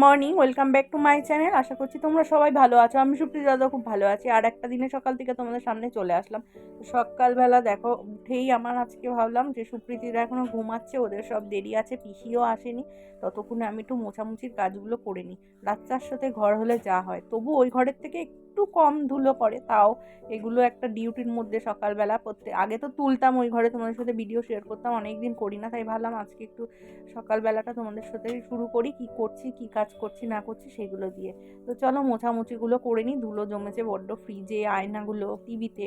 Morning welcome back to my channel আশা করছি তোমরা সবাই ভালো আছো। আমি সুপ্রিয় দাদা খুব ভালো আছি। আর একটা দিনে সকাল থেকে তোমাদের সামনে চলে আসলাম। সকালবেলা দেখো, উঠেই আমার আজকে ভাবলাম যে সুপ্রীতিরা এখনও ঘুমাচ্ছে, ওদের সব দেরি আছে, পিসিও আসেনি। ততক্ষণে আমি একটু মোছামুছির কাজগুলো করে নিই। রাত সাথে ঘর হলে যা হয়। তবু ওই ঘরের থেকে একটু কম ধুলো পড়ে, তাও এগুলো একটা ডিউটির মধ্যে সকালবেলা প্রত্যেক আগে তো তুলতাম ওই ঘরে তোমাদের সাথে ভিডিও শেয়ার করতাম অনেক দিন করি না, তাই ভাবলাম আজকে একটু সকালবেলাটা তোমাদের সাথে শুরু করি, কি করছি, কি কাজ করছি, না করছি সেগুলো দিয়ে। তো চলো মোছামুছিগুলো করে নিই, ধুলো জমেছে বড্ড ফ্রিজে আয়নাগুলো টিভিতে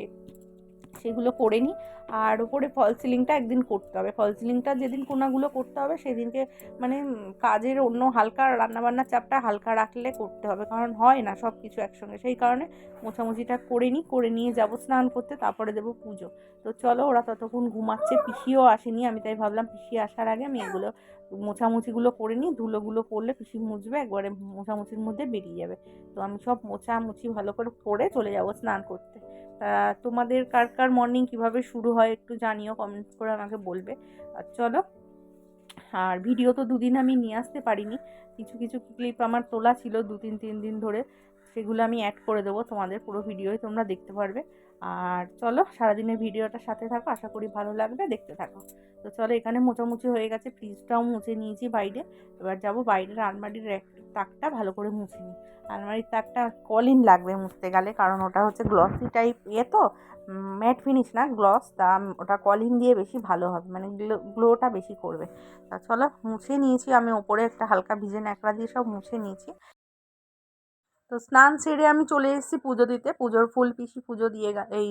সেগুলো করে নিই। আর উপরে ফল সিলিংটা একদিন করতে হবে। ফল সিলিংটা যেদিন কোনাগুলো করতে হবে, সেদিনকে মানে কাজের অন্য হালকা রান্নাবান্নার চাপটা হালকা রাখলে করতে হবে। কারণ হয় না সব কিছু একসঙ্গে। সেই কারণে মোছামুছিটা করে নিই, করে নিয়ে যাব স্নান করতে, তারপরে দেবো পুজো। তো চলো, ওরা ততক্ষণ ঘুমাচ্ছে। পিসিও আসেনি, আমি তাই ভাবলাম পিসি আসার আগে আমি এগুলো মোছামুছিগুলো করে নিই। ধুলোগুলো পড়লে পিসি মুছবে, একবারে মোছামুছির মধ্যে বেরিয়ে যাবে। তো আমি সব মোছামুছি ভালো করে করে চলে যাব স্নান করতে। তোমাদের কার কার মর্নিং কীভাবে শুরু হয় একটু জানিও কমেন্ট করে আমাকে বলবে। আর চলো, আর ভিডিও তো দুদিন আমি নিয়ে আসতে পারিনি। কিছু কিছু ক্লিপ আমার তোলা ছিল দু তিন তিন দিন ধরে। সেগুলো আমি অ্যাড করে দেবো তোমাদের পুরো ভিডিওই তোমরা দেখতে পারবে। আর চলো, সারাদিনের ভিডিওটা সাথে থাকো, আশা করি ভালো লাগবে, দেখতে থাকো। তো চলো, এখানে মোছামুছি হয়ে গেছে ফ্রিজটাও মুছে নিয়েছি বাইরে। এবার যাব বাইরের আলমারির তাকটা ভালো করে মুছে নিই। আলমারির তাকটা কলিন লাগবে মুছতে গেলে, কারণ ওটা হচ্ছে গ্লসি টাইপ ইয়ে তো ম্যাট ফিনিশ না গ্লস তা ওটা কলিন দিয়ে বেশি ভালো হবে মানে গ্লোটা বেশি করবে। তা চলো, মুছে নিয়েছি, আমি ওপরে একটা হালকা ভিজে ন্যাকড়া দিয়ে সব মুছে নিয়েছি। তো স্নান সেরে আমি চলে এসেছি পুজো দিতে, পুজোর ফুল পিসি পুজো দিয়ে এই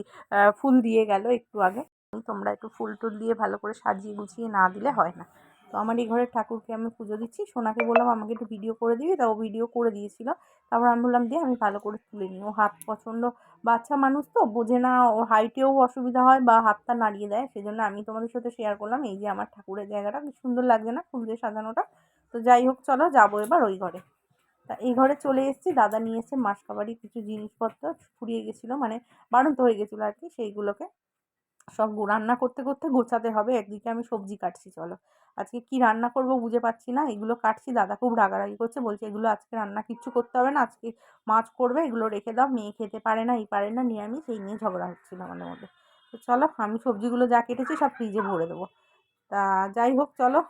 ফুল দিয়ে গেল একটু আগে। তোমরা একটু ফুল টুল দিয়ে ভালো করে সাজিয়ে গুছিয়ে না দিলে হয় না। তো আমার এই ঘরের ঠাকুরকে আমি পুজো দিচ্ছি। সোনাকে বললাম, আমাকে একটু ভিডিও করে দিবি? তা ও ভিডিও করে দিয়েছিল। তারপর আমি বললাম দিয়ে আমি ভালো করে তুলে নিই। ও হাত প্রচণ্ড বাচ্চা মানুষ তো, বোঝে না ও হাইটেও অসুবিধা হয় বা হাতটা নাড়িয়ে দেয়। সেজন্য আমি তোমাদের সাথে শেয়ার করলাম, এই যে আমার ঠাকুরের জায়গাটা। কি সুন্দর লাগছে না ফুল দিয়ে সাজানোটা? তো যাই হোক, চলো যাব এবার ওই ঘরে। তা এই ঘরে চলে এসেছি। দাদা নিয়ে এসে মাসকাবাড়ি কিছু জিনিসপত্র ফুরিয়ে গেছিল মানে বাড়ন্ত হয়ে গেছিল আর কি সেইগুলোকে। সব রান্না করতে করতে গোছাতে হবে, একদিকে আমি সবজি কাটছি, চলো। আজকে কি রান্না করব বুঝে পাচ্ছি না, এগুলো কাটছি, দাদা খুব রাগারাগি করছে, বলছে এগুলো আজকে রান্না কিচ্ছু করতে হবে না, আজকে মাছ করবে, এগুলো রেখে দাও, মেয়ে খেতে পারে না, এই পারে না, নিরামিষ, এই নিয়ে ঝগড়া হচ্ছিল আমাদের মধ্যে। তো চলো, আমি সবজিগুলো যা কেটেছি সব ফ্রিজে ভরে দেবো। তা যাই হোক, চলো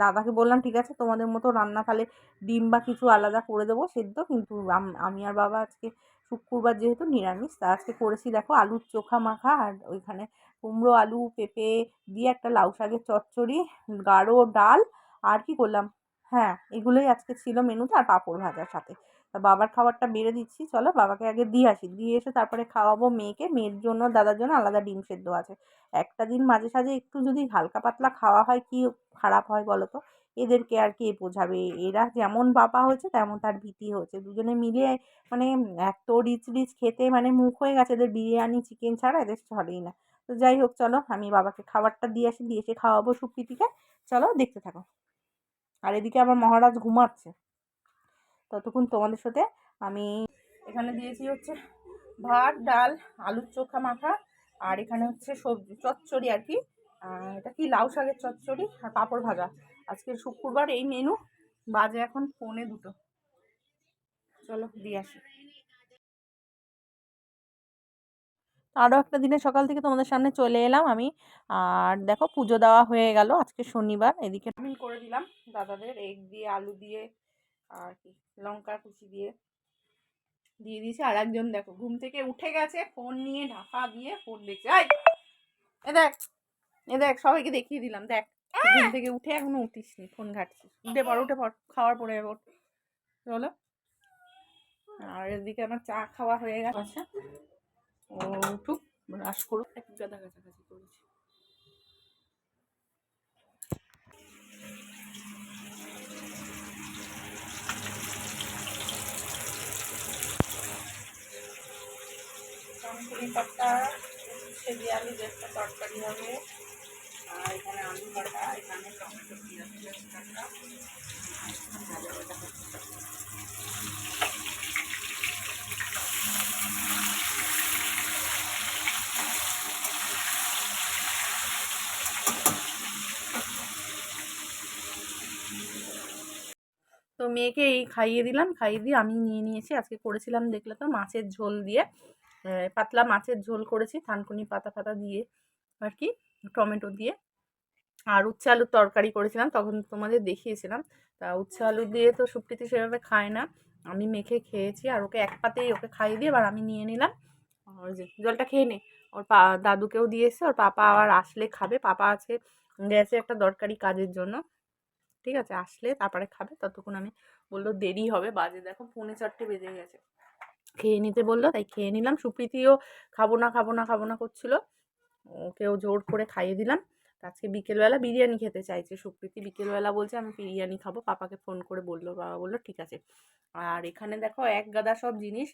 দাদাকে বললাম, ঠিক আছে, তোমাদের মতো রান্না তাহলে ডিম বা কিছু আলাদা করে দেবো, সেদ্ধ, কিন্তু আমি আর বাবা আজকে শুক্রবার যেহেতু নিরামিষ, তা আজকে করেছি দেখো আলুর চোখা মাখা আর ওইখানে কুমড়ো, আলু, পেঁপে দিয়ে একটা লাউ শাকের চচ্চড়ি, গাঢ় ডাল আর কি করলাম? হ্যাঁ এগুলোই আজকে ছিল মেনুতে আর পাঁপড় ভাজার সাথে। তা বাবার খাবারটা বেড়ে দিচ্ছি, চলো বাবাকে আগে দিয়ে আসি। দিয়ে এসে তারপরে খাওয়াবো মেয়েকে, মেয়ের জন্য, দাদার জন্য আলাদা ডিম সেদ্ধ আছে। একটা দিন মাঝে সাঝে একটু যদি হালকা পাতলা খাওয়া হয়, কি খারাপ হয় বলো তো? এদেরকে আর কে বোঝাবে? এরা যেমন বাবা হয়েছে, তেমন তার ভীতি হয়েছে। দুজনে মিলে মানে এত রিচ রিচ খেতে মানে মুখ হয়ে গেছে এদের বিরিয়ানি চিকেন ছাড়া, এদের চলেই না। তো যাই হোক, চলো আমি বাবাকে খাবারটা দিয়ে আসি, দিয়ে এসে খাওয়াবো সুপ্রীতিকে। চলো দেখতে থাকো। আর এদিকে আমার মহারাজ ঘুমাচ্ছে। ততক্ষণ তোমাদের সাথে আমি এখানে দিয়েছি হচ্ছে ভাত, ডাল, আলুর চোখা মাখা, আর এখানে হচ্ছে সবজি, চচ্চড়ি আর কি। এটা কি লাউ শাকের চচ্চড়ি? আর পাঁপড় ভাজা। আজকে শুক্রবার এই মেনু বাজে এখন পৌনে দুটো। চলো, দিয়ে আসি। আরও একটা দিনে সকাল থেকে তোমাদের সামনে চলে এলাম আমি। আর দেখো, পুজো দেওয়া হয়ে গেল আজকে শনিবার, এদিকে আমি করে দিলাম দাদাদের এগ দিয়ে, আলু দিয়ে, আর কি, লঙ্কা কুচি দিয়ে। দিয়ে দিয়েছি আর একজন দেখো, ঘুম থেকে উঠে গেছে ফোন নিয়ে ঢাকা দিয়ে ফোন দেখছে। এ দেখ এ দেখ, সবাইকে দেখিয়ে দিলাম, দেখ। ঘুম থেকে উঠে এখনও উঠিসনি ফোন ঘাটছিস। উঠে পর উঠে পর খাওয়ার পরে ওঠ। চলো। আর এদিকে আমার চা খাওয়া হয়ে গেছে। ও উঠুক ব্রাশ করুক। একটু গাদা কাছাকাছি করেছি। পাতা সেদি আলু একটা তরকারি হবে তো মেয়েকে এই খাইয়ে দিলাম, খাইয়ে দিয়ে আমি নিয়ে নিয়েছি। আজকে করেছিলাম, দেখলে তো, মাছের ঝোল দিয়ে। পাতলা মাছের ঝোল করেছি, থানকুনি পাতা ফাতা দিয়ে। আর কি? টমেটো দিয়ে। আর উচ্ছে আলুর তরকারি করেছিলাম, তখন তোমাদের দেখিয়েছিলাম। তা উচ্ছে আলু দিয়ে তো সুপ্রীতি সেভাবে খায় না। আমি মেখে খেয়েছি আর ওকে এক পাতেই ওকে খাইয়ে দিয়ে এবার আমি নিয়ে নিলাম। ওই যে জলটা খেয়ে নে। ওর পা, দাদুকেও দিয়েছে, ওর পাপা আবার আসলে খাবে। পাপা আছে, গেছে একটা দরকারি কাজের জন্য। ঠিক আছে, আসলে তারপরে খাবে। ততক্ষণ আমি বলল দেরি হবে, বাজে। দেখো পৌনে চারটে বেজে গেছে। খেয়ে নিতে বলল, তাই খেয়ে নিলাম। সুপ্রীতিও খাব না খাব না খাব না করছিল। ওকেও জোর করে খাইয়ে দিলাম। আজকে বিকেলবেলা বিরিয়ানি খেতে চাইছে সুপ্রীতি। বিকেলবেলা বলছে, আমি বিরিয়ানি খাব। পাপাকে ফোন করে বলল, বাবা বলল, ঠিক আছে। আর এখানে দেখো এক গাদা সব জিনিস,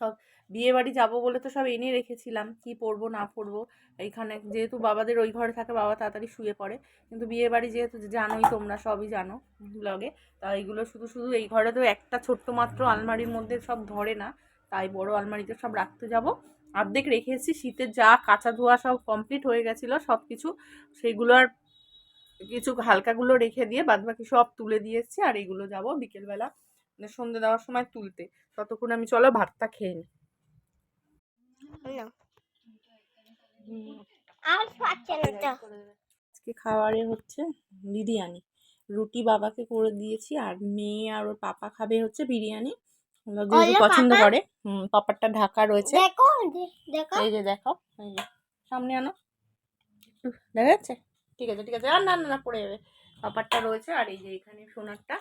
সব বিয়ে বাড়ি যাব বলে তো সব এনে রেখেছিলাম। কি পরবো, না পরবো? এইখানে যেহেতু বাবাদের ওই ঘরে থাকে, বাবা তাড়াতাড়ি শুয়ে পড়ে। কিন্তু বিয়ে বাড়ি যেহেতু জানোই তোমরা সবই জানো ব্লগে তা এইগুলো শুধু শুধু এই ঘরে তো একটা ছোট্ট মাত্র আলমারির মধ্যে সব ধরে না। তাই বড় আলমারিতে সব রাখতে যাব। অর্ধেক রেখে এসেছি, শীতের যা কাঁচা ধোয়া সব কমপ্লিট হয়ে গেছিল সব কিছু সেইগুলো আর কিছু হালকাগুলো রেখে দিয়ে বাদ বাকি সব তুলে দিয়ে এসেছি, আর এগুলো যাব বিকেলবেলা মানে সন্ধে দেওয়ার সময় তুলতে। ততক্ষণ আমি, চলো ভাতটা খেয়ে নিই আজকে খাবারে হচ্ছে বিরিয়ানি। রুটি বাবাকে করে দিয়েছি, আর মেয়ে আর ওর পাপা খাবে হচ্ছে বিরিয়ানি। পছন্দ করে। হুম পাপারটা ঢাকা রয়েছে। এই যে দেখো এই যে সামনে আনো। দেখা যাচ্ছে? ঠিক আছে ঠিক আছে। আর না না না পড়ে যাবে। পাপারটা রয়েছে আর এই যে এখানে সোনারটা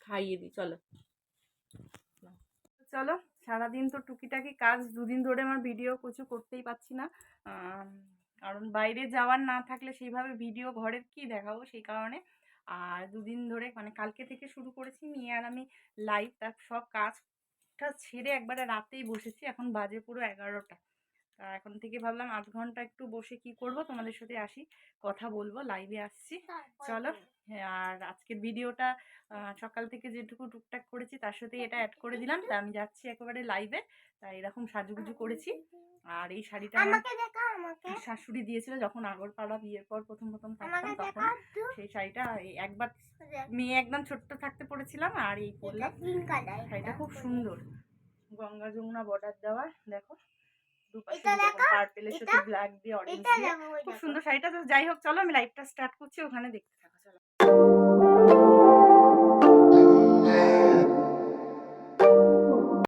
খাইয়ে দিই চলো। চলো সারাদিন তো টুকিটাকি কাজ দুদিন ধরে আমার ভিডিও কিছু করতেই পারছি না। কারণ বাইরে যাওয়ার না থাকলে সেইভাবে ভিডিও ঘরের কি দেখাবো সেই কারণে। আর দুদিন ধরে মানে কালকে থেকে শুরু করেছি। নিয়ে আর আমি লাইভ তার সব কাজটা ছেড়ে একবারে রাতেই বসেছি। এখন বাজে পুরো এগারোটা। তা এখন থেকে ভাবলাম আধ ঘণ্টা একটু বসে কি করব? তোমাদের সাথে আসি কথা বলব লাইভে আসছি। চলো হ্যাঁ, আর আজকের ভিডিওটা সকাল থেকে যেটুকু টুকটাক করেছি তার সাথে এটা অ্যাড করে দিলাম। তা আমি যাচ্ছি একেবারে লাইভে তা এরকম সাজুগুজু করেছি। আর এই শাড়িটা আমার আমাকে দেখা আমাকে। শাশুড়ি দিয়েছিল যখন আগরপাড়া বিয়ের পর প্রথম প্রথম থাকতাম তখন। সেই শাড়িটা একবার মেয়ে একদম ছোট্ট থাকতে পড়েছিলাম আর এই পরলাম। শাড়িটা খুব সুন্দর। গঙ্গা যমুনা বর্ডার দেওয়া দেখো। দুপাশে পার্পেলের সাথে ব্ল্যাক দিয়ে অরেঞ্জ দিয়ে খুব সুন্দর শাড়িটা। তো যাই হোক চলো আমি লাইভটা স্টার্ট করছি ওখানে দেখতে